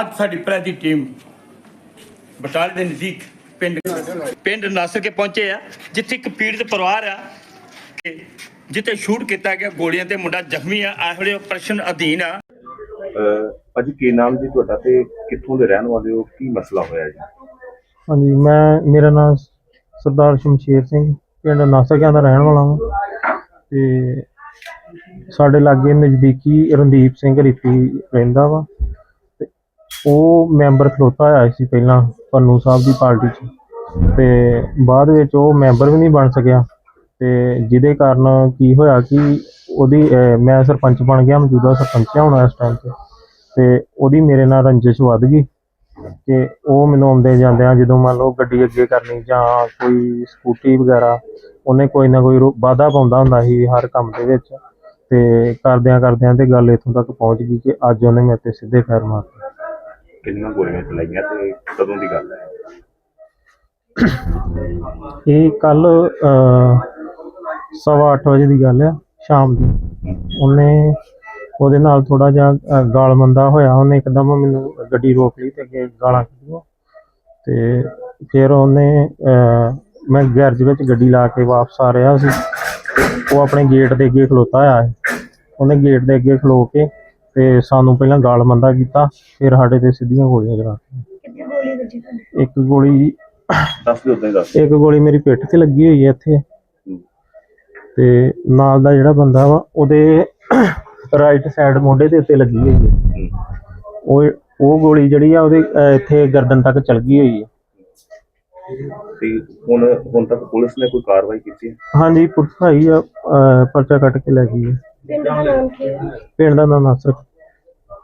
ਅੱਜ ਸਾਡੀ ਪ੍ਰੈਸ ਦੀ ਟੀਮ ਬਟਾਲੇ ਦੇ ਨਜ਼ਦੀਕ ਪਿੰਡ ਪਿੰਡ ਨਾਸਰ ਕੇ ਪਹੁੰਚੇ ਆ ਜਿੱਥੇ ਇੱਕ ਪੀੜਤ ਪਰਿਵਾਰ ਆ ਕਿ ਜਿੱਥੇ ਸ਼ੂਟ ਕੀਤਾ ਗਿਆ ਗੋਲੀਆਂ ਤੇ ਮੁੰਡਾ ਜ਼ਖਮੀ ਆ ਵੇਲੇ ਆਪਰੇਸ਼ਨ ਅਧੀਨ ਆ। ਅੱਜ ਕੀ ਨਾਮ ਜੀ ਤੁਹਾਡਾ ਤੇ ਕਿੱਥੋਂ ਦੇ ਰਹਿਣ ਵਾਲੇ ਹੋ? ਕੀ ਮਸਲਾ ਹੋਇਆ ਜੀ? ਹਾਂਜੀ ਮੈਂ ਮੇਰਾ ਨਾਮ ਸਰਦਾਰ ਸ਼ਮਸ਼ੇਰ ਸਿੰਘ ਪਿੰਡ ਨਾਸਕਿਆਂ ਦਾ ਰਹਿਣ ਵਾਲਾ ਹਾਂ ਤੇ ਸਾਡੇ ਲਾਗੇ ਨਜ਼ਦੀਕੀ ਰਣਦੀਪ ਸਿੰਘ ਰਿੱਪੀ ਰਹਿੰਦਾ ਵਾ। ਉਹ ਮੈਂਬਰ ਖਲੋਤਾ ਹੋਇਆ ਸੀ ਪਹਿਲਾਂ ਪੰਨੂ ਸਾਹਿਬ ਦੀ ਪਾਰਟੀ 'ਚ। ਤੇ ਬਾਅਦ ਵਿੱਚ ਉਹ ਮੈਂਬਰ ਵੀ ਨਹੀਂ ਬਣ ਸਕਿਆ। ਤੇ ਜਿਹਦੇ ਕਾਰਨ ਕੀ ਹੋਇਆ ਕਿ ਉਹਦੀ ਅਹ, ਮੈਂ ਸਰਪੰਚ ਬਣ ਗਿਆ ਮੌਜੂਦਾ ਸਰਪੰਚ ਹਾਂ ਹੁਣ ਇਸ ਟਾਈਮ ਤੇ। ਤੇ ਉਹਦੀ ਮੇਰੇ ਨਾਲ ਰੰਜਿਸ਼ ਵੱਧ ਗਈ ਕਿ ਉਹ ਮੈਨੂੰ ਆਉਂਦੇ ਜਾਂਦਿਆਂ ਜਦੋਂ ਮੰਨ ਲਓ ਗੱਡੀ ਅੱਗੇ ਕਰਨੀ ਜਾਂ ਕੋਈ ਸਕੂਟੀ ਵਗੈਰਾ ਉਹਨੇ ਕੋਈ ਨਾ ਕੋਈ ਰੋ- ਵਾਧਾ ਪਾਉਂਦਾ ਹੁੰਦਾ ਸੀ ਹਰ ਕੰਮ ਦੇ ਵਿੱਚ। ਤੇ ਕਰਦਿਆਂ ਕਰਦਿਆਂ ਤੇ ਗੱਲ ਇੱਥੋਂ ਤੱਕ ਪਹੁੰਚ ਗਈ ਕਿ ਅੱਜ ਉਹਨੇ ਮੇਰੇ ਤੇ ਸਿੱਧੇ ਫੈਰ ਮਾਰਤੇ। ਕਿੰਨੀਆਂ ਗੋਲੀਆਂ ਚਲਾਈਆਂ ਤੇ ਕਦੋਂ ਦੀ ਗੱਲ ਹੈ? ਇਹ ਕੱਲ ਸਵਾ ਅੱਠ ਵਜੇ ਦੀ ਗੱਲ ਆ ਸ਼ਾਮ ਦੀ। ਉਹਨੇ ਉਹਦੇ ਨਾਲ ਥੋੜਾ ਜਿਹਾ ਅ, ਗਾਲ ਹੋਇਆ। ਉਹਨੇ ਇੱਕਦਮ ਮੈਨੂੰ ਗੱਡੀ ਰੋਕ ਲਈ ਤੇ ਅੱਗੇ ਗਾਲਾਂ ਕੱਢੀਆਂ। ਤੇ ਫਿਰ ਉਹਨੇ ਅ, ਮੈਂ ਗੈਰਜ ਵਿੱਚ ਗੱਡੀ ਲਾ ਕੇ ਵਾਪਸ ਆ ਰਿਹਾ ਸੀ। ਉਹ ਆਪਣੇ ਗੇਟ ਦੇ ਅੱਗੇ ਖਲੋਤਾ ਹੋਇਆ ਉਹਨੇ ਗੇਟ ਦੇ ਅੱਗੇ ਖਲੋ ਕੇ ਤੇ ਸਾਨੂੰ ਪਹਿਲਾਂ ਗਾਲ ਮੰਦਾ ਕੀਤਾ ਫਿਰ ਸਾਡੇ ਤੇ ਸਿੱਧੀਆਂ ਗੋਲੀਆਂ ਚਲਾਤੀਆਂ ਇੱਕ ਗੋਲੀ ਦੱਸ ਦਿਓ ਹੀ ਦੱਸ ਇੱਕ ਗੋਲੀ ਮੇਰੀ ਪਿੱਠ ਤੇ ਲੱਗੀ ਹੋਈ ਹੈ ਇੱਥੇ। ਹੂੰ। ਤੇ ਨਾਲ ਦਾ ਜਿਹੜਾ ਬੰਦਾ ਵਾ ਉਹਦੇ ਰਾਈਟ ਸਾਈਡ ਮੋਢੇ ਦੇ ਉੱਤੇ ਲੱਗੀ ਹੋਈ ਹੈ। ਹੂੰ। ਉਹ ਉਹ ਗੋਲੀ ਜਿਹੜੀ ਆ ਉਹਦੇ ਅਹ, ਇੱਥੇ ਗਰਦਨ ਤੱਕ ਚਲ ਗਈ ਹੋਈ ਹੈ। ਤੇ ਹੁਣ ਹੁਣ ਤੱਕ ਪੁਲਿਸ ਨੇ ਕੋਈ ਕਾਰਵਾਈ ਕੀਤੀ ਹੈ? ਹਾਂਜੀ ਪੁਲਿਸ ਆਈ ਆ ਅਹ, ਪਰਚਾ ਕੱਟ ਕੇ ਲੈ ਗਈ ਹੈ। ਪਿੰਡ ਦਾ ਨਾਮ ਨਾਸਰ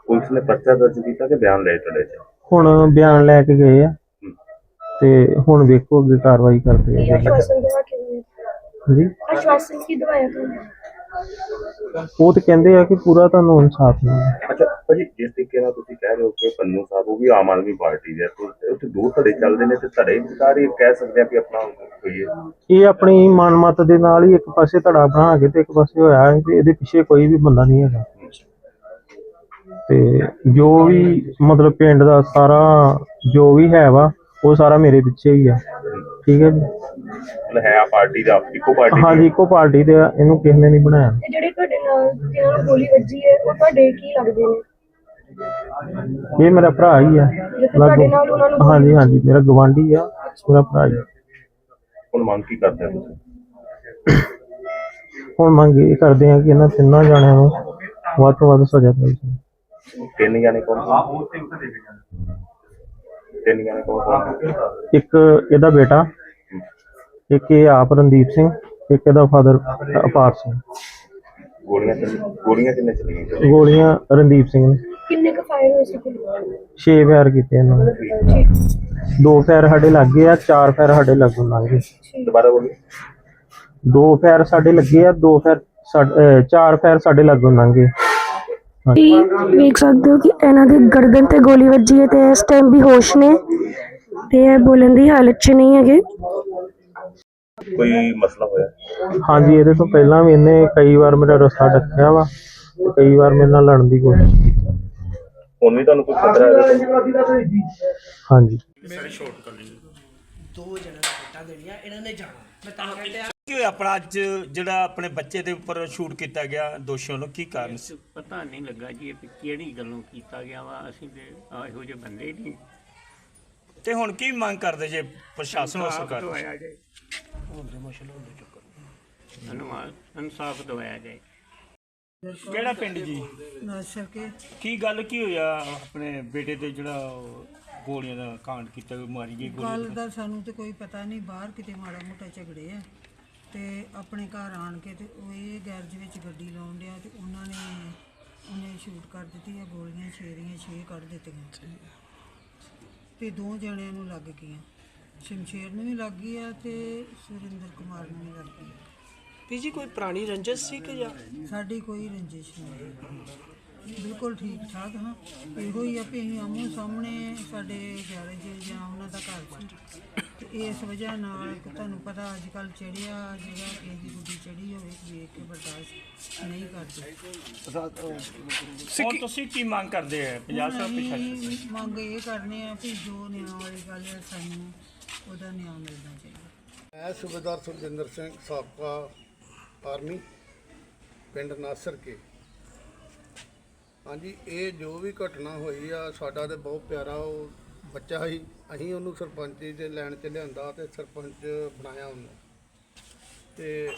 ਪੁਲਿਸ ਨੇ ਪਰਚਾ ਦਰਜ ਕੀਤਾ ਕਿ ਬਿਆਨ ਲਏ ਤੁਹਾਡੇ ਚ ਹੁਣ ਬਿਆਨ ਲੈ ਕੇ ਗਏ ਆ। ਤੇ ਹੁਣ ਵੇਖੋ ਅੱਗੇ ਕਾਰਵਾਈ ਕਰਦੇ ਆ। ਆਸ਼ਵਾਸਨ ਦਵਾ। ਜੀ ਆਸ਼ਵਾਸਨ ਕੀ ਦਵਾਇਆ ਤੁਹਾਨੂੰ? ਉਹ ਤੇ ਕਹਿੰਦੇ ਆ ਕਿ ਪੂਰਾ ਤੁਹਾਨੂੰ ਇਨਸਾਫ ਮਿਲੇ ਅੱਛਾ ਭਾਜੀ ਜਿਸ ਤਰੀਕੇ ਨਾਲ ਤੁਸੀਂ ਕਹਿ ਰਹੇ ਹੋ ਕਿ ਪੰਨੂ ਸਾਹਿਬ ਉਹ ਵੀ ਆਮ ਆਦਮੀ ਪਾਰਟੀ ਦੇ ਆ, ਤੇ ਉੱਥੇ ਦੋ ਧੜੇ ਚੱਲਦੇ ਨੇ ਤੇ ਧੜੇ ਵਿਚਕਾਰ ਹੀ ਕਹਿ ਸਕਦੇ ਆ ਕਿ ਆਪਣਾ ਕੋਈ ਹੈ ਇਹ ਆਪਣੀ ਮਨਮਤ ਦੇ ਨਾਲ ਹੀ ਇੱਕ ਪਾਸੇ ਧੜਾ ਬਣਾ ਕੇ ਤੇ ਇੱਕ ਪਾਸੇ ਹੋਇਆ ਹੈ ਤੇ ਇਹਦੇ ਪਿੱਛੇ ਕੋਈ ਵੀ ਬੰਦਾ ਨਹੀਂ ਹੈਗਾ। ਤੇ ਜੋ ਵੀ ਮਤਲਬ ਪਿੰਡ ਦਾ ਸਾਰਾ ਜੋ ਵੀ ਹੈ ਵਾ ਉਹ ਸਾਰਾ ਮੇਰੇ ਪਿੱਛੇ ਹੀ ਆ। ਠੀਕ ਹੈ ਜੀ? ਮਤਲਬ ਹੈ ਆ ਪਾਰਟੀ ਦਾ ਇੱਕੋ ਪਾਰਟੀ? ਹਾਂਜੀ ਇੱਕੋ ਪਾਰਟੀ ਦੇ ਆ, ਇਹਨੂੰ ਕਿਸੇ ਨੇ ਨਹੀਂ ਬਣਾਇਆ। ਤੇ ਜਿਹੜੇ ਤੁਹਾਡੇ ਨਾਲ ਜਿਹਨਾਂ ਨੂੰ ਗੋਲੀ ਵੱਜੀ ਹੈ ਉਹ ਤੁਹਾਡੇ ਕੀ ਲੱਗਦੇ ਨੇ? ਇਹ ਮੇਰਾ ਭਰਾ ਹੀ ਆ। ਜੇ ਤੁਹਾਡੇ ਨਾਲ ਉਹਨਾਂ ਨੂੰ ਹਾਂਜੀ ਹਾਂਜੀ ਮੇਰਾ ਗਵਾਂਢੀ ਆ ਮੇਰਾ ਭਰਾ ਹੀ ਆ। ਹੁਣ ਮੰਗ ਕੀ ਕਰਦੇ ਹੋ ਤੁਸੀਂ? ਹੁਣ ਮੰਗ ਇਹ ਕਰਦੇ ਆ ਕਿ ਇਹਨਾਂ ਤਿੰਨਾਂ ਜਾਣਿਆਂ ਨੂੰ ਵੱਧ ਤੋਂ ਵੱਧ ਸਜ਼ਾ ਮਿਲੇ। ਤਿੰਨ ਜਾਣੇ ਕੌਣ ਤਿੰਨ ਜਾਣੇ ਕੌਣ? ਇੱਕ ਇਹਦਾ ਬੇਟਾ ਇੱਕ ਇਹ ਆਪ ਰਣਦੀਪ ਸਿੰਘ ਇੱਕ ਇਹਦਾ ਫਾਦਰ ਅਪਾਰ ਸਿੰਘ। ਗੋਲੀਆਂ ਚੱਲੀ ਗੋਲੀਆਂ ਕਿੰਨੇ ਚੱਲੀਆਂ? ਜੀ? ਗੋਲੀਆਂ ਰਣਦੀਪ ਸਿੰਘ ਨੇ। ਕਿੰਨੇ ਕੁ ਫਾਇਰ ਹੋਏ ਸੀ ਕੋਈ 6 ਫਾਇਰ ਕੀਤੇ ਇਹਨਾਂ ਨੇ। ਠੀਕ ਦੋ ਫਾਇਰ ਸਾਡੇ ਲੱਗੇ ਆ ਚਾਰ ਫਾਇਰ ਸਾਡੇ ਲੱਗਣ ਲੱਗੇ ਦੁਬਾਰਾ ਬੋਲੀ। ਦੋ ਫਾਇਰ ਸਾਡੇ ਲੱਗੇ ਆ ਦੋ ਫਾਇਰ ਸਾਡ- ਅਹ ਚਾਰ ਫਾਇਰ ਸਾਡੇ ਲੱਗਣ ਲੰਘੇ ਤੁਸੀਂ ਵੇਖ ਸਕਦੇ ਹੋ ਕਿ ਇਹਨਾਂ ਦੇ ਗਰਦਨ ਤੇ ਗੋਲੀ ਵੱਜੀ ਹੈ ਤੇ ਇਸ ਟਾਈਮ ਵੀ ਹੋਸ਼ ਨੇ ਤੇ ਇਹ ਬੋਲਣ ਦੀ ਹਾਲਤ 'ਚ ਨਹੀਂ ਹੈਗੇ। ਕੋਈ ਮਸਲਾ ਹੋਇਆ? ਹਾਂਜੀ ਇਹਦੇ ਤੋਂ ਪਹਿਲਾਂ ਵੀ ਇਹਨੇ ਕਈ ਵਾਰ ਮੇਰਾ ਰਸਤਾ ਡੱਕਿਆ ਵਾ ਤੇ ਕਈ ਵਾਰ ਮੇਰੇ ਨਾਲ ਲੜਨ ਦੀ ਕੋਸ਼ਿਸ਼ ਕੀਤੀ। ਹੁਣ ਵੀ ਤੁਹਾਨੂੰ ਕੋਈ ਖਤਰਾ ਹੈ? ਇਹਦੇ ਤੋਂ? ਹਾਂਜੀ ਕੀ ਹੋਇਆ ਆਪਣਾ ਅੱਜ ਜਿਹੜਾ ਆਪਣੇ ਬੱਚੇ ਦੇ ਉੱਪਰ ਸ਼ੂਟ ਕੀਤਾ ਗਿਆ ਦੋਸ਼ੀਆਂ ਨੂੰ ਕੀ ਕਾਰਨ ਸੀ ਪਤਾ ਨਹੀਂ ਲੱਗਾ ਜੀ ਇਹ ਕਿਹੜੀ ਗੱਲੋਂ ਕੀਤਾ ਗਿਆ ਵਾ ਅਸੀਂ ਤੇ ਇਹੋ ਜਿਹੇ ਬੰਦੇ ਹੀ ਨਹੀਂ। ਤੇ ਹੁਣ ਕੀ ਮੰਗ ਕਰਦੇ ਜੇ ਪ੍ਰਸ਼ਾਸਨ ਔਰ ਸਰਕਾਰ ਤੋਂ? ਦਵਾਇਆ ਜਾਏ। ਧੰਨਵਾਦ ਇਨਸਾਫ ਦਵਾਇਆ ਜਾਏ। ਕਿਹੜਾ ਪਿੰਡ ਜੀ? ਨਾਸਰ ਕੇ ਕੀ ਗੱਲ ਕੀ ਹੋਇਆ ਆਪਣੇ ਬੇਟੇ ਤੇ ਜਿਹੜਾ ਗੋਲੀਆਂ ਦਾ ਕਾਂਡ ਕੀਤਾ ਮਾਰੀ ਗਈ ਗੋਲੀ ਦਾ ਸਾਨੂੰ ਤੇ ਕੋਈ ਪਤਾ ਨਹੀਂ ਬਾਹਰ ਕਿਤੇ ਮਾੜਾ ਮੋਟਾ ਝਗੜੇ ਆ। ਤੇ ਆਪਣੇ ਘਰ ਆਣ ਕੇ ਤੇ ਉਹ ਇਹ ਗੈਰਜ ਵਿੱਚ ਗੱਡੀ ਲਾਉਣ ਡਿਆ ਤੇ ਉਹਨਾਂ ਨੇ ਉਹਨੇ ਸ਼ੂਟ ਕਰ ਦਿੱਤੀ ਆ ਗੋਲੀਆਂ ਛੇ ਦੀਆਂ ਛੇ ਕੱਢ ਦਿੱਤੀਆਂ। ਤੇ ਦੋ ਜਣਿਆਂ ਨੂੰ ਲੱਗ ਗਈਆਂ। ਸ਼ਮਸ਼ੇਰ ਨੂੰ ਵੀ ਲੱਗ ਗਈ ਆ ਤੇ ਸੁਰਿੰਦਰ ਕੁਮਾਰ ਨੂੰ ਵੀ ਲੱਗ ਗਈ। ਵੀ ਜੀ ਕੋਈ ਪੁਰਾਣੀ ਰੰਜਿਸ਼ ਸੀ ਕਿ ਜਾਂ? ਸਾਡੀ ਕੋਈ ਰੰਜਿਸ਼ ਨਹੀਂ ਬਿਲਕੁਲ ਠੀਕ ਠਾਕ ਹਾਂ। ਇਹੋ ਹੀ ਆ ਵੀ ਅਸੀਂ ਆਮੋ ਸਾਹਮਣੇ ਸਾਡੇ ਗੈਰੇਜ ਜਾਂ ਉਹਨਾਂ ਦਾ ਘਰ ਸੀ। ਇਸ ਵਜ੍ਹਾ ਨਾਲ ਤੁਹਾਨੂੰ ਪਤਾ ਅੱਜ ਕੱਲ ਚੜਿਆ ਜਿਹੜਾ ਕਿਸੇ ਦੀ ਗੁੱਡੀ ਚੜੀ ਹੋਵੇ ਵੇਖ ਕੇ ਬਰਦਾਸ਼ਤ ਨਹੀਂ ਕਰਦੇ। ਹੁਣ ਤੁਸੀਂ ਕੀ ਮੰਗ ਕਰਦੇ ਆ ਪੰਜਾਬ ਹੁਣ ਸਾਹਿਬ ਪ੍ਰਸ਼ਾਸਨ ਅਸੀਂ ਮੰਗ ਇਹ ਕਰਨੇ ਆ ਵੀ ਜੋ ਨਿਆਂ ਵਾਲੀ ਗੱਲ ਹੈ ਸਾਨੂੰ ਉਹਦਾ ਨਿਆਂ ਮਿਲਣਾ ਚਾਹੀਦਾ। ਮੈਂ ਸੂਬੇਦਾਰ ਸੁਖਜਿੰਦਰ ਸਿੰਘ ਸਾਬਕਾ ਆਰਮੀ ਪਿੰਡ ਨਾਸਰ ਕੇ। ਹਾਂਜੀ ਇਹ ਜੋ ਵੀ ਘਟਨਾ ਹੋਈ ਆ ਸਾਡਾ ਤੇ ਬਹੁਤ ਪਿਆਰਾ ਉਹ ਬੱਚਾ ਸੀ, ਅਸੀਂ ਉਹਨੂੰ ਸਰਪੰਚੀ ਦੇ ਲੈਣ ਚ ਲਿਆਂਦਾ ਤੇ ਸਰਪੰਚ ਬਣਾਇਆ ਉਹਨੂੰ। ਤੇ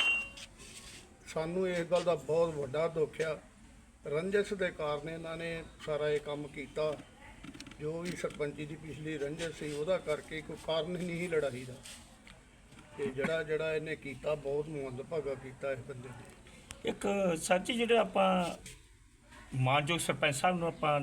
ਸਾਨੂੰ ਇਸ ਗੱਲ ਦਾ ਬਹੁਤ ਵੱਡਾ ਦੁੱਖ ਆ। ਰੰਜਸ ਦੇ ਕਾਰਨ ਇਹਨਾਂ ਨੇ ਸਾਰਾ ਇਹ ਕੰਮ ਕੀਤਾ। ਜੋ ਵੀ ਸਰਪੰਚੀ ਦੀ ਪਿਛਲੀ ਰੰਜਸ ਸੀ, ਉਹਦਾ ਕਰਕੇ ਕੋਈ ਕਾਰਨ ਹੀ ਨਹੀਂ ਸੀ ਲੜਾਈ ਦਾ ਤੇ ਜਿਹੜਾ ਜਿਹੜਾ ਇਹਨੇ ਕੀਤਾ, ਬਹੁਤ ਮੁੰਦਭਾਗਾ ਕੀਤਾ ਇਸ ਬੰਦੇ ਨੇ। ਇੱਕ ਸੱਚ ਜਿਹੜਾ ਆਪਾਂ ਮਾਨਯੋਗ ਸਰਪੰਚ ਸਾਹਿਬ ਨੂੰ ਆਪਾਂ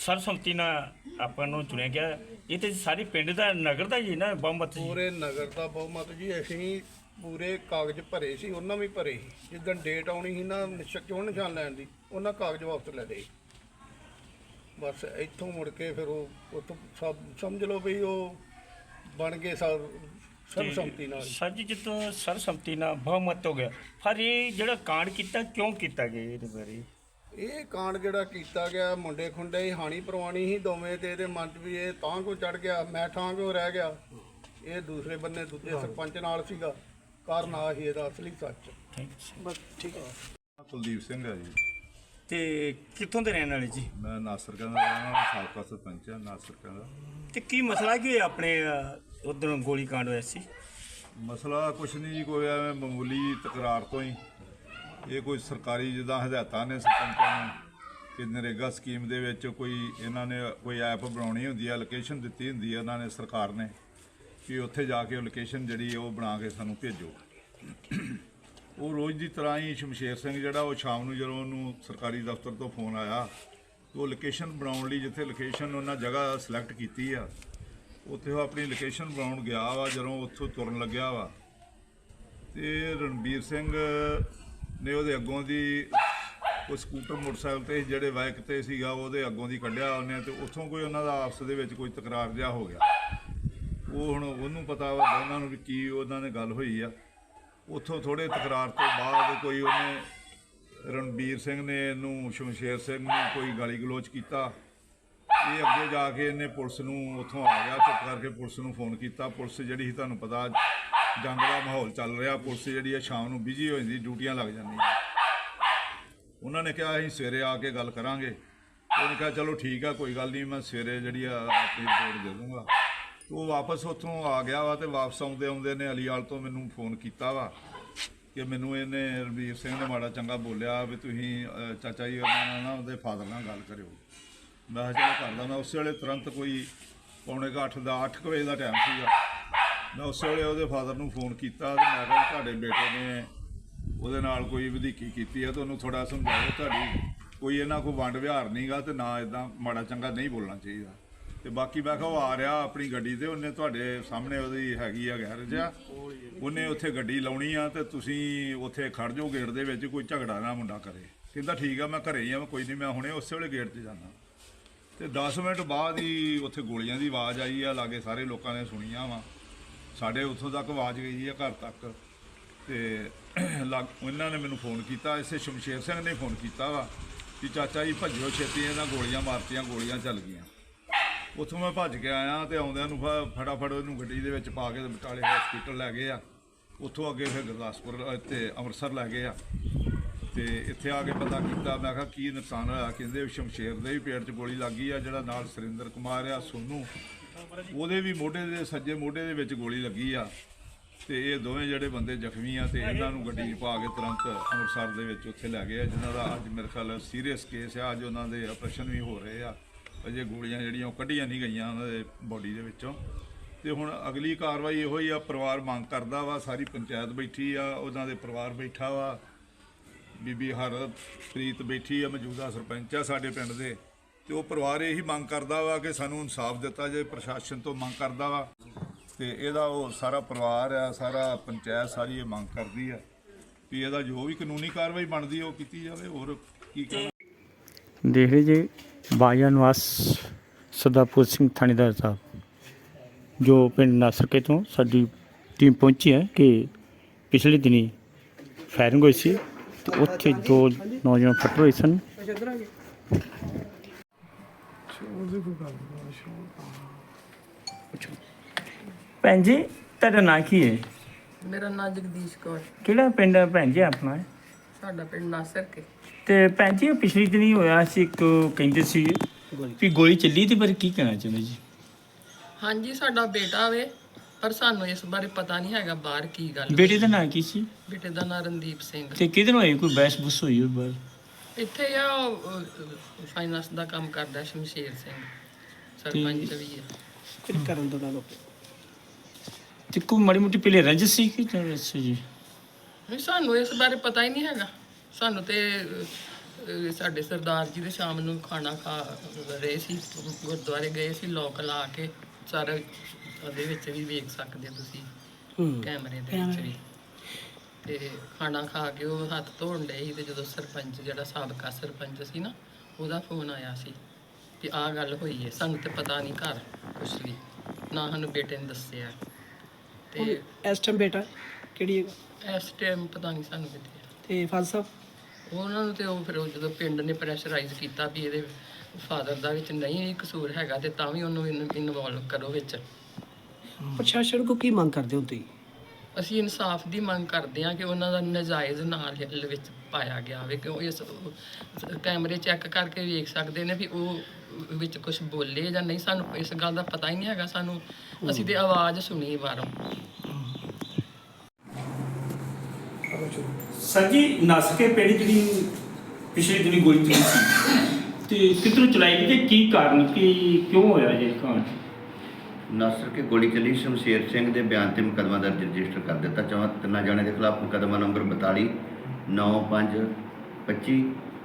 ਸਰਸੰਮਤੀ ਨਾਲ ਆਪਾਂ ਨੂੰ ਚੁਣਿਆ ਗਿਆ। ਇਹ ਤੇ ਸਾਰੇ ਪਿੰਡ ਦਾ ਨਗਰ ਦਾ ਹੀ ਨਾ ਬਹੁਮਤ ਜੀ। ਪੂਰੇ ਨਗਰ ਦਾ ਬਹੁਮਤ ਜੀ। ਅਸੀਂ ਪੂਰੇ ਕਾਗਜ਼ ਭਰੇ ਸੀ ਉਹਨਾਂ ਵੀ ਭਰੇ ਸੀ। ਜਿੱਦਣ ਡੇਟ ਆਉਣੀ ਸੀ ਨਾ ਨਿਸ਼ਚਿਤ ਚੋਣ ਨਿਸ਼ਾਨ ਲੈਣ ਦੀ ਉਹਨਾਂ ਕਾਗਜ਼ ਵਾਪਸ ਲੈ ਲਏ। ਬਸ ਇੱਥੋਂ ਮੁੜ ਕੇ ਫਿਰ ਉਹ ਉੱਥੋਂ ਸਭ ਸਮਝ ਲਓ ਵੀ ਉਹ ਬਣ ਗਏ ਸਭ ਸਰਬਸੰਮਤੀ ਨਾਲ। ਹੀ। ਸੱਚ ਜਿੱਦੋਂ ਸਰਸੰਮਤੀ ਨਾਲ ਬਹੁਮਤ ਹੋ ਗਿਆ ਪਰ ਇਹ ਜਿਹੜਾ ਕਾਂਡ ਕੀਤਾ ਕਿਉਂ ਕੀਤਾ ਗਿਆ ਇਹਦੇ ਬਾਰੇ? ਇਹ ਕਾਂਡ ਜਿਹੜਾ ਕੀਤਾ ਗਿਆ ਮੁੰਡੇ ਖੁੰਡੇ ਹੀ ਹਾਨੀ ਪ੍ਰਵਾਣੀ ਹੀ ਦੋਵੇਂ ਤੇ ਇਹਦੇ ਮਨ 'ਚ ਵੀ ਇਹ ਤਾਂ ਕੋ ਚੜ ਗਿਆ ਮੈਂ ਠਾਂ ਕਿਉਂ ਰਹਿ ਗਿਆ? ਇਹ ਦੂਸਰੇ ਬੰਨੇ ਦੂਜੇ ਸਰਪੰਚ ਨਾਲ ਸੀਗਾ ਕਾਰਨ ਆ ਹੀ ਇਹਦਾ ਅਸਲੀ ਸੱਚ। ਬਸ ਠੀਕ ਹੈ। ਕੁਲਦੀਪ ਸਿੰਘ ਹੈ ਜੀ। ਤੇ ਕਿੱਥੋਂ ਦੇ ਰਹਿਣ ਵਾਲੇ ਜੀ? ਮੈਂ ਨਾਸਰ ਕਹਿੰਦਾ ਰਹਿਣ ਵਾਲਾ ਸਾਬਕਾ ਸਰਪੰਚ ਹਾਂ ਨਾਸਰ ਕਹਿੰਦਾ ਤੇ ਕੀ ਮਸਲਾ ਕੀ ਹੋਇਆ ਆਪਣੇ ਉਧਰੋਂ ਗੋਲੀ ਕਾਂਡ ਹੋਇਆ ਸੀ? ਮਸਲਾ ਕੁਛ ਨਹੀਂ ਜੀ ਕੋਈ ਐਵੇਂ ਮਾਮੂਲੀ ਤਕਰਾਰ ਤੋਂ ਹੀ। ਇਹ ਕੋਈ ਸਰਕਾਰੀ ਜਿੱਦਾਂ ਹਦਾਇਤਾਂ ਨੇ ਸਰਪੰਚਾਂ ਨੂੰ ਕਿ ਨਰੇਗਾ ਸਕੀਮ ਦੇ ਵਿੱਚ ਕੋਈ ਇਹਨਾਂ ਨੇ ਕੋਈ ਐਪ ਬਣਾਉਣੀ ਹੁੰਦੀ ਆ ਲੋਕੇਸ਼ਨ ਦਿੱਤੀ ਹੁੰਦੀ ਹੈ ਇਹਨਾਂ ਨੇ ਸਰਕਾਰ ਨੇ ਕਿ ਉੱਥੇ ਜਾ ਕੇ ਲੋਕੇਸ਼ਨ ਜਿਹੜੀ ਉਹ ਬਣਾ ਕੇ ਸਾਨੂੰ ਭੇਜੋ। ਉਹ ਰੋਜ਼ ਦੀ ਤਰ੍ਹਾਂ ਹੀ ਸ਼ਮਸ਼ੇਰ ਸਿੰਘ ਜਿਹੜਾ ਉਹ ਸ਼ਾਮ ਨੂੰ ਜਦੋਂ ਉਹਨੂੰ ਸਰਕਾਰੀ ਦਫ਼ਤਰ ਤੋਂ ਫੋਨ ਆਇਆ, ਉਹ ਲੋਕੇਸ਼ਨ ਬਣਾਉਣ ਲਈ ਜਿੱਥੇ ਲੋਕੇਸ਼ਨ ਉਹਨਾਂ ਜਗ੍ਹਾ ਸਿਲੈਕਟ ਕੀਤੀ ਆ, ਉੱਥੇ ਉਹ ਆਪਣੀ ਲੋਕੇਸ਼ਨ ਬਣਾਉਣ ਗਿਆ ਵਾ, ਜਦੋਂ ਉੱਥੋਂ ਤੁਰਨ ਲੱਗਿਆ ਵਾ। ਤੇ ਰਣਬੀਰ ਸਿੰਘ ਨੇ ਉਹਦੇ ਅੱਗੋਂ ਦੀ ਉਹ ਸਕੂਟਰ, ਮੋਟਰਸਾਈਕਲ ਤੇ ਜਿਹੜੇ ਬਾਈਕ ਤੇ ਸੀਗਾ, ਉਹਦੇ ਅੱਗੋਂ ਦੀ ਕੱਢਿਆ ਉਹਨੇ ਤੇ ਉੱਥੋਂ ਕੋਈ ਉਹਨਾਂ ਦਾ ਆਪਸ ਦੇ ਵਿੱਚ ਕੋਈ ਤਕਰਾਰ ਜਿਹਾ ਹੋ ਗਿਆ। ਉਹ ਹੁਣ ਉਹਨੂੰ ਪਤਾ ਵਾ ਦੋਨਾਂ ਨੂੰ ਵੀ ਕੀ ਉਹਨਾਂ ਨੇ ਗੱਲ ਹੋਈ ਆ। ਉੱਥੋਂ ਥੋੜੇ ਤਕਰਾਰ ਤੋਂ ਬਾਅਦ ਕੋਈ ਉਹਨੇ ਰਣਬੀਰ ਸਿੰਘ ਨੇ ਇਹਨੂੰ, ਸ਼ਮਸ਼ੇਰ ਸਿੰਘ ਨੂੰ ਕੋਈ ਗਾਲੀ ਗਲੋਚ ਕੀਤਾ। ਇਹ ਅੱਗੇ ਜਾ ਕੇ ਇਹਨੇ ਪੁਲਿਸ ਨੂੰ ਉੱਥੋਂ ਆ ਗਿਆ, ਚੁੱਪ ਕਰਕੇ ਪੁਲਿਸ ਨੂੰ ਫੋਨ ਕੀਤਾ। ਪੁਲਿਸ ਜਿਹੜੀ ਸੀ ਤੁਹਾਨੂੰ ਪਤਾ ਜੰਗ ਦਾ ਮਾਹੌਲ ਚੱਲ ਰਿਹਾ, ਪੁਲਿਸ ਜਿਹੜੀ ਹੈ ਸ਼ਾਮ ਨੂੰ ਬਿਜ਼ੀ ਹੋ ਜਾਂਦੀ, ਡਿਊਟੀਆਂ ਲੱਗ ਜਾਂਦੀਆਂ। ਉਹਨਾਂ ਨੇ ਕਿਹਾ, ਅਸੀਂ ਸਵੇਰੇ ਆ ਕੇ ਗੱਲ ਕਰਾਂਗੇ। ਉਹਨੇ ਕਿਹਾ, ਚਲੋ ਠੀਕ ਆ, ਕੋਈ ਗੱਲ ਨਹੀਂ, ਮੈਂ ਸਵੇਰੇ ਜਿਹੜੀ ਆ ਆਪਣੀ ਰਿਪੋਰਟ ਦੇ ਦੂੰਗਾ। ਉਹ ਵਾਪਸ ਉੱਥੋਂ ਆ ਗਿਆ ਵਾ ਤੇ ਵਾਪਸ ਆਉਂਦੇ ਆਉਂਦੇ ਨੇ ਅਲੀਵਾਲ ਤੋਂ ਮੈਨੂੰ ਫੋਨ ਕੀਤਾ ਵਾ ਕਿ ਮੈਨੂੰ ਇਹਨੇ ਰਣਬੀਰ ਸਿੰਘ ਨੇ ਮਾੜਾ ਚੰਗਾ ਬੋਲਿਆ ਵੀ ਤੁਸੀਂ ਚਾਚਾ ਜੀ ਉਹਨਾਂ ਨਾਲ ਨਾ ਉਹਦੇ ਫਾਦਰ ਨਾਲ ਗੱਲ ਕਰਿਓ। ਮੈਂ ਕਿਹਾ, ਚਲੋ ਕਰਦਾ ਮੈਂ, ਉਸੇ ਵੇਲੇ ਤੁਰੰਤ ਕੋਈ ਪੌਣੇ ਕੁ ਅੱਠ ਦਾ 8 ਵਜੇ ਦਾ ਟਾਈਮ ਸੀਗਾ। ਮੈਂ ਉਸੇ ਵੇਲੇ ਉਹਦੇ ਫਾਦਰ ਨੂੰ ਫੋਨ ਕੀਤਾ ਤੇ ਮੈਂ ਕਿਹਾ ਤੁਹਾਡੇ ਬੇਟੇ ਨੇ ਉਹਦੇ ਨਾਲ ਕੋਈ ਵਧੀਕੀ ਕੀਤੀ ਹੈ ਤੇ ਉਹਨੂੰ ਥੋੜਾ ਸਮਝਾਓ, ਤੁਹਾਡੀ ਕੋਈ ਇਹਨਾਂ ਕੋ ਵੰਡ ਵਿਹਾਰ ਨਹੀਂਗਾ ਤੇ ਨਾ ਇਦਾਂ ਮਾੜਾ ਚੰਗਾ ਨਹੀਂ ਬੋਲਣਾ ਚਾਹੀਦਾ। ਤੇ ਬਾਕੀ ਮੈਂ ਕਿਹਾ ਉਹ ਆ ਰਿਹਾ ਆਪਣੀ ਗੱਡੀ ਤੇ, ਉਹਨੇ ਤੁਹਾਡੇ ਸਾਹਮਣੇ ਉਹਦੀ ਹੈਗੀ ਆ ਗੈਰੇਜ ਆ। ਉਹਨੇ ਉੱਥੇ ਗੱਡੀ ਲਾਉਣੀ ਆ ਤੇ ਤੁਸੀਂ ਉੱਥੇ ਖੜ ਜਾਓ ਗੇਟ ਦੇ ਵਿੱਚ, ਕੋਈ ਝਗੜਾ ਨਾ ਮੁੰਡਾ ਕਰੇ। ਕਹਿੰਦਾ ਠੀਕ ਆ, ਮੈਂ ਘਰੇ ਹੀ ਆ, ਮੈਂ ਕੋਈ ਨਹੀਂ, ਮੈਂ ਹੁਣੇ ਉਸੇ ਵੇਲੇ ਗੇਟ 'ਚ ਜਾਣਾ ਤੇ 10 ਮਿੰਟ ਬਾਅਦ ਹੀ ਉੱਥੇ ਗੋਲੀਆਂ ਦੀ ਆਵਾਜ਼ ਆਈ ਆ, ਲਾਗੇ ਸਾਰੇ ਲੋਕਾਂ ਨੇ ਸੁਣੀਆਂ ਵਾ। ਸਾਡੇ ਉੱਥੋਂ ਤੱਕ ਆਵਾਜ਼ ਗਈ ਆ ਘਰ ਤੱਕ। ਤੇ ਲੱਗ- ਉਹਨਾਂ ਨੇ ਮੈਨੂੰ ਫੋਨ ਕੀਤਾ ਇਸੇ ਸ਼ਮਸ਼ੇਰ ਸਿੰਘ ਨੇ ਫੋਨ ਕੀਤਾ ਵਾ ਕਿ ਚਾਚਾ ਜੀ ਭੱਜੋ ਛੇਤੀ ਇਹਨਾਂ ਗੋਲੀਆਂ ਮਾਰਤੀਆਂ ਗੋਲੀਆਂ ਚੱਲ ਗਈਆਂ। ਉੱਥੋਂ ਮੈਂ ਭੱਜ ਕੇ ਆਇਆ ਤੇ ਆਉਂਦਿਆਂ ਨੂੰ ਫਟਾਫਟ ਉਹਨੂੰ ਗੱਡੀ ਦੇ ਵਿੱਚ ਪਾ ਕੇ ਬਟਾਲੇ ਹਸਪੀਟਲ ਲੈ ਗਏ ਆ। ਉੱਥੋਂ ਅੱਗੇ ਫਿਰ ਗੁਰਦਾਸਪੁਰ ਅ, ਤੇ ਅੰਮ੍ਰਿਤਸਰ ਲੈ ਗਏ ਆ। ਤੇ ਇੱਥੇ ਆ ਕੇ ਪਤਾ ਕੀਤਾ ਮੈਂ ਕਿਹਾ ਕੀ ਨੁਕਸਾਨ ਹੋਇਆ ਕਹਿੰਦੇ ਸ਼ਮਸ਼ੇਰ ਦੇ ਵੀ ਪੇਟ 'ਚ ਗੋਲੀ ਲੱਗ ਗਈ ਆ ਜਿਹੜਾ ਨਾਲ ਸੁਰਿੰਦਰ ਕੁਮਾਰ ਆ ਸੋਨੂ ਉਹਦੇ ਵੀ ਮੋਢੇ ਦੇ, ਸੱਜੇ ਮੋਢੇ ਦੇ ਵਿੱਚ ਗੋਲੀ ਲੱਗੀ ਆ। ਤੇ ਇਹ ਦੋਵੇਂ ਜਿਹੜੇ ਬੰਦੇ ਜ਼ਖਮੀ ਆ ਤੇ ਇਹਨਾਂ ਨੂੰ ਗੱਡੀ 'ਚ ਪਾ ਕੇ ਤੁਰੰਤ ਅੰਮ੍ਰਿਤਸਰ ਦੇ ਵਿੱਚ ਉੱਥੇ ਲੈ ਗਏ ਆ, ਜਿਨ੍ਹਾਂ ਦਾ ਅੱਜ ਮੇਰੇ ਖਿਆਲ ਸੀਰੀਅਸ ਕੇਸ ਆ। ਅੱਜ ਉਹਨਾਂ ਦੇ ਆਪਰੇਸ਼ਨ ਵੀ ਹੋ ਰਹੇ ਆ। ਅਜੇ ਗੋਲੀਆਂ ਜਿਹੜੀਆਂ ਉਹ ਕੱਢੀਆਂ ਨਹੀਂ ਗਈਆਂ ਉਹਨਾਂ ਦੇ ਬੋਡੀ ਦੇ ਵਿੱਚੋਂ। ਤੇ ਹੁਣ ਅਗਲੀ ਕਾਰਵਾਈ ਇਹੋ ਹੀ ਆ, ਪਰਿਵਾਰ ਮੰਗ ਕਰਦਾ ਵਾ, ਸਾਰੀ ਪੰਚਾਇਤ ਬੈਠੀ ਆ, ਉਹਨਾਂ ਦੇ ਪਰਿਵਾਰ ਬੈਠਾ ਵਾ। ਬੀਬੀ ਹਰਪ੍ਰੀਤ ਬੈਠੀ ਆ, ਮੌਜੂਦਾ ਸਰਪੰਚ ਆ ਸਾਡੇ ਪਿੰਡ ਦੇ। ਤੇ ਉਹ ਪਰਿਵਾਰ ਇਹੀ ਮੰਗ ਕਰਦਾ ਵਾ ਕਿ ਸਾਨੂੰ ਇਨਸਾਫ ਦਿੱਤਾ ਜਾਏ, ਪ੍ਰਸ਼ਾਸਨ ਤੋਂ ਮੰਗ ਕਰਦਾ ਵਾ। ਤੇ ਇਹਦਾ ਉਹ ਸਾਰਾ ਪਰਿਵਾਰ ਆ, ਸਾਰਾ ਪੰਚਾਇਤ ਸਾਰੀ ਇਹ ਮੰਗ ਕਰਦੀ ਆ ਵੀ ਇਹਦਾ ਜੋ ਵੀ ਕਾਨੂੰਨੀ ਕਾਰਵਾਈ ਬਣਦੀ ਉਹ ਕੀਤੀ ਜਾਵੇ, ਹੋਰ ਕੀ ਕਹਿਣਾ ਦੇਖ ਰਹੇ ਜੀ ਬਾਜਾ ਨਿਵਾਸ ਸਰਦਾਰਪੁਰ ਸਿੰਘ ਥਾਣੇਦਾਰ ਸਾਹਿਬ, ਜੋ ਪਿੰਡ ਨਾਸਰਕੇ ਤੋਂ ਸਾਡੀ ਟੀਮ ਪਹੁੰਚੀ ਹੈ ਕਿ ਪਿਛਲੇ ਦਿਨੀ ਫਾਇਰਿੰਗ ਹੋਈ ਸੀ ਤੇ ਉੱਥੇ ਦੋ ਨੌਜਵਾਨ ਫੱਟ ਹੋਏ ਸਨ। ਭੈਣ ਜੀ ਤੁਹਾਡਾ ਨਾਂ ਕੀ ਹੈ? ਮੇਰਾ ਨਾਮ ਜਗਦੀਸ਼ ਕੌਰ। ਕਿਹੜਾ ਪਿੰਡ ਹੈ ਭੈਣ ਜੀ ਆਪਣਾ? ਸਾਡਾ ਪਿੰਡ ਨਾਸਰ ਕੇ। ਤੇ ਭੈਣ ਜੀ ਇਹ ਪਿਛਲੀ ਦਿਨੀ ਹੋਇਆ ਸੀ ਇੱਕ ਕਹਿੰਦੇ ਸੀ ਵੀ ਗੋਲੀ ਚੱਲੀ ਤੇ ਪਰ ਕੀ ਕਹਿਣਾ ਚਾਹੁੰਦੇ ਜੀ? ਹਾਂਜੀ ਸਾਡਾ ਬੇਟਾ ਵੇ ਪਰ ਸਾਨੂੰ ਇਸ ਬਾਰੇ ਪਤਾ ਨਹੀਂ ਹੈਗਾ ਬਾਹਰ ਕੀ ਗੱਲ ਬੇਟੇ ਦਾ ਨਾਂ ਕੀ ਸੀ? ਬੇਟੇ ਦਾ ਨਾਮ ਰਣਦੀਪ ਸਿੰਘ। ਤੇ ਕਿਹਦੇ ਨਾਲ ਹੋਈ ਕੋਈ ਬਹਿਸ ਬੁਸ ਹੋਈ ਉਹ ਬਾਅਦ ਇੱਥੇ ਆ ਫਾਈਨਾਂਸ ਦਾ ਕੰਮ ਕਰਦਾ ਸ਼ਮਸ਼ੇਰ ਸਿੰਘ ਸਰਪੰਚ ਵੀ ਹੈ ਫਿਰ ਕਰਨ ਦੋ ਨਾਲ ਤੇ ਕੋਈ ਮਾੜੀ ਮੋਟੀ ਪਹਿਲੇ ਰੰਜ ਸੀ ਕਿ ਜਾਂ ਵੈਸੇ ਜੀ? ਨਹੀਂ ਸਾਨੂੰ ਇਸ ਬਾਰੇ ਪਤਾ ਹੀ ਨਹੀਂ ਹੈਗਾ। ਸਾਨੂੰ ਤੇ ਅਹ, ਸਾਡੇ ਸਰਦਾਰ ਜੀ ਦੇ ਸ਼ਾਮ ਨੂੰ ਖਾਣਾ ਖਾ ਰਹੇ ਸੀ ਗੁਰਦੁਆਰੇ ਗਏ ਸੀ ਲੋਕ ਲਾ ਕੇ ਸਾਰਾ ਉਹਦੇ ਵਿੱਚ ਵੀ ਵੇਖ ਸਕਦੇ ਹੋ ਤੁਸੀਂ ਕੈਮਰੇ ਦੇ ਵਿੱਚ ਵੀ। ਤੇ ਖਾਣਾ ਖਾ ਕੇ ਉਹ ਹੱਥ ਧੋਣ ਡਏ ਸੀ ਤੇ ਜਦੋਂ ਸਰਪੰਚ ਜਿਹੜਾ ਸਾਬਕਾ ਸਰਪੰਚ ਸੀ ਨਾ ਉਹਦਾ ਫੋਨ ਆਇਆ ਸੀ ਕਿ ਆਹ ਗੱਲ ਹੋਈ ਹੈ ਸਾਨੂੰ ਤੇ ਪਤਾ ਨਹੀਂ ਘਰ ਕੁਛ ਵੀ ਨਾ ਸਾਨੂੰ ਬੇਟੇ ਨੇ ਦੱਸਿਆ। ਤੇ ਇਸ ਟਾਈਮ ਬੇਟਾ ਕਿਹੜੀ ਹੈਗਾ? ਇਸ ਟਾਈਮ ਪਤਾ ਨਹੀਂ ਸਾਨੂੰ ਕਿੱਥੇ ਆ। ਤੇ ਫਾਦਰ ਸਾਹਿਬ? ਉਹਨਾਂ ਨੂੰ ਤੇ ਉਹ ਫਿਰ ਉਹ ਜਦੋਂ ਪਿੰਡ ਨੇ ਪ੍ਰੈਸ਼ਰਾਈਜ਼ ਕੀਤਾ ਵੀ ਇਹਦੇ ਫਾਦਰ ਦਾ ਵਿੱਚ ਨਹੀਂ ਕਸੂਰ ਹੈਗਾ ਤੇ ਤਾਂ ਵੀ ਉਹਨੂੰ ਇਨਵੋਲਵ ਕਰੋ ਵਿੱਚ। ਪ੍ਰਸ਼ਾਸਨ ਕੋ ਕੀ ਮੰਗ ਕਰਦੇ ਹੋ ਤੁਸੀਂ? ਅਸੀਂ ਇਨਸਾਫ ਦੀ ਮੰਗ ਕਰਦੇ ਹਾਂ ਕਿ ਉਹਨਾਂ ਦਾ ਨਜਾਇਜ਼ ਨਾਲ ਹਿੱਲ ਵਿੱਚ ਪਾਇਆ ਗਿਆ ਹੋਵੇ ਕਿ ਉਹ ਇਸ ਕੈਮਰੇ ਚੈੱਕ ਕਰਕੇ ਵੇਖ ਸਕਦੇ ਨੇ ਵੀ ਉਹ ਵਿੱਚ ਕੁਝ ਬੋਲੇ ਜਾਂ ਨਹੀਂ। ਸਾਨੂੰ ਇਸ ਗੱਲ ਦਾ ਪਤਾ ਹੀ ਨਹੀਂ ਹੈਗਾ। ਸਾਨੂੰ ਅਸੀਂ ਤੇ ਆਵਾਜ਼ ਸੁਣੀ ਬਾਹਰੋਂ। ਸਰ ਜੀ ਨਸ ਕੇ ਜਿਹੜੀ ਪਿਛਲੇ ਦਿਨੀ ਗੋਲੀ ਚੱਲੀ ਸੀ, ਤੇ ਕਿੱਧਰੋਂ ਚਲਾਈ ਗਈ ਤੇ ਕੀ ਕਾਰਨ, ਕੀ ਕਿਉਂ ਹੋਇਆ ਜੀ ਕਾਂਡ? ਨਾਸਰ ਕੇ ਗੋਲੀ ਚੱਲੀ, ਸ਼ਮਸ਼ੇਰ ਸਿੰਘ ਦੇ ਬਿਆਨ ਤੇ ਮੁਕੱਦਮਾ ਦਰਜ ਰਜਿਸਟਰ ਕਰ ਦਿੱਤਾ। ਚੌਹਾਂ ਤਿੰਨਾਂ ਜਣੇ ਦੇ ਖਿਲਾਫ ਮੁਕੱਦਮਾ ਨੰਬਰ 42 95 25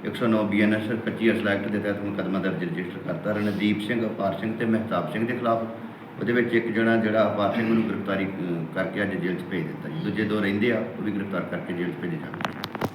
109 ਬੀਐਨਐਸ 25 ਅਸਲ ਐਕਟ ਦੇ ਤਹਿਤ ਮੁਕੱਦਮਾ ਦਰਜ ਰਜਿਸਟਰ ਕਰਤਾ। ਰਣਦੀਪ ਸਿੰਘ, ਅਪਾਰ ਸਿੰਘ ਤੇ ਮਹਿਤਾਬ ਸਿੰਘ ਦੇ ਖਿਲਾਫ ਉਹਦੇ ਵਿੱਚ ਇੱਕ ਜਣਾ ਜਿਹੜਾ ਅਪਾਰ ਸਿੰਘ ਨੂੰ ਗ੍ਰਿਫਤਾਰੀ ਕਰਕੇ ਅੱਜ ਜੇਲ੍ਹ 'ਚ ਭੇਜ ਦਿੱਤਾ ਜੀ। ਦੂਜੇ ਦੋ ਰਹਿੰਦੇ ਆ, ਉਹ ਵੀ ਗ੍ਰਿਫਤਾਰ ਕਰਕੇ ਜੇਲ੍ਹ 'ਚ ਭੇਜੇ ਜਾਣਗੇ।